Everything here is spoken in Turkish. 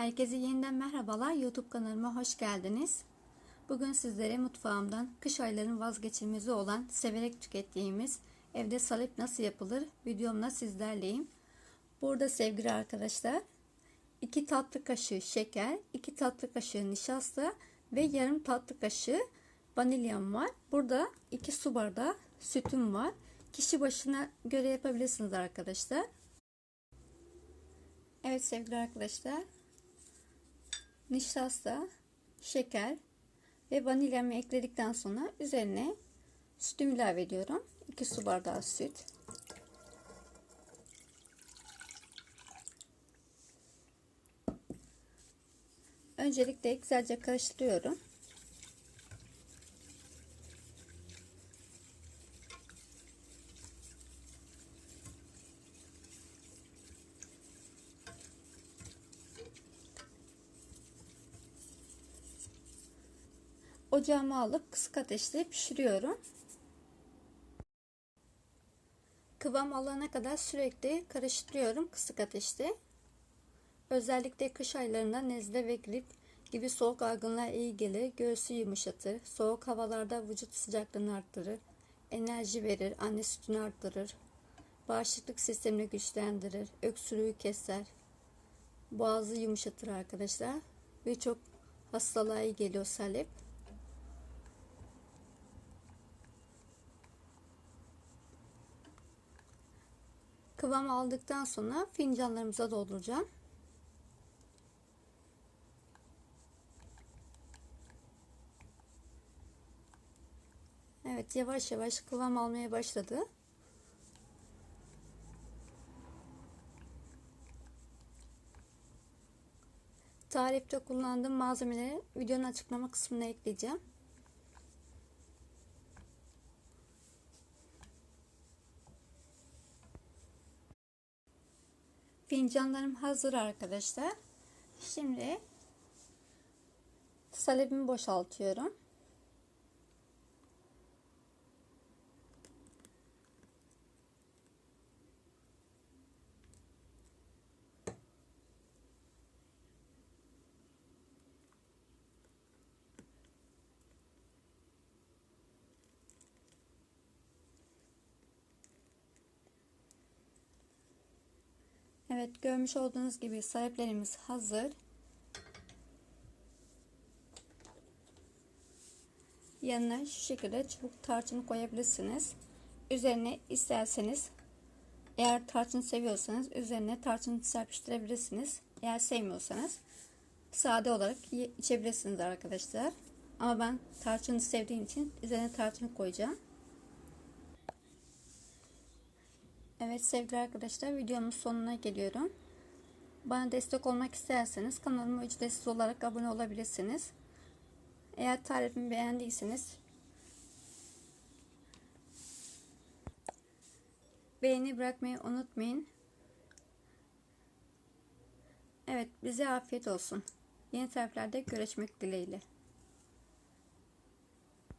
Herkese yeniden merhabalar. YouTube kanalıma hoş geldiniz. Bugün sizlere mutfağımdan kış ayların vazgeçilmezi olan severek tükettiğimiz evde salep nasıl yapılır videomla sizlerleyim. Burada sevgili arkadaşlar 2 tatlı kaşığı şeker, 2 tatlı kaşığı nişasta ve yarım tatlı kaşığı vanilyam var. Burada 2 su bardağı sütüm var. Kişi başına göre yapabilirsiniz arkadaşlar. Evet sevgili arkadaşlar nişasta, şeker ve vanilyamı ekledikten sonra üzerine sütümü ilave ediyorum. 2 su bardağı süt. Öncelikle güzelce karıştırıyorum. Ocağıma alıp kısık ateşte pişiriyorum. Kıvam alana kadar sürekli karıştırıyorum kısık ateşte. Özellikle kış aylarında nezle ve grip gibi soğuk algınlığa iyi gelir, göğsü yumuşatır, soğuk havalarda vücut sıcaklığını arttırır, enerji verir, anne sütünü arttırır, bağışıklık sistemini güçlendirir, öksürüğü keser, boğazı yumuşatır arkadaşlar. Birçok hastalığa iyi geliyor salep. Kıvam aldıktan sonra fincanlarımıza dolduracağım. Evet yavaş yavaş kıvam almaya başladı. Tarifte kullandığım malzemeleri videonun açıklama kısmına ekleyeceğim. Fincanlarım hazır arkadaşlar. Şimdi salepimi boşaltıyorum. Evet görmüş olduğunuz gibi saleplerimiz hazır. Yanına şu şekilde çubuk tarçın koyabilirsiniz. Üzerine isterseniz eğer tarçın seviyorsanız üzerine tarçın serpiştirebilirsiniz. Eğer sevmiyorsanız sade olarak içebilirsiniz arkadaşlar. Ama ben tarçını sevdiğim için üzerine tarçın koyacağım. Evet sevgili arkadaşlar videomun sonuna geliyorum. Bana destek olmak isterseniz kanalıma ücretsiz olarak abone olabilirsiniz. Eğer tarifimi beğendiyseniz beğeni bırakmayı unutmayın. Evet bize afiyet olsun. Yeni tariflerde görüşmek dileğiyle.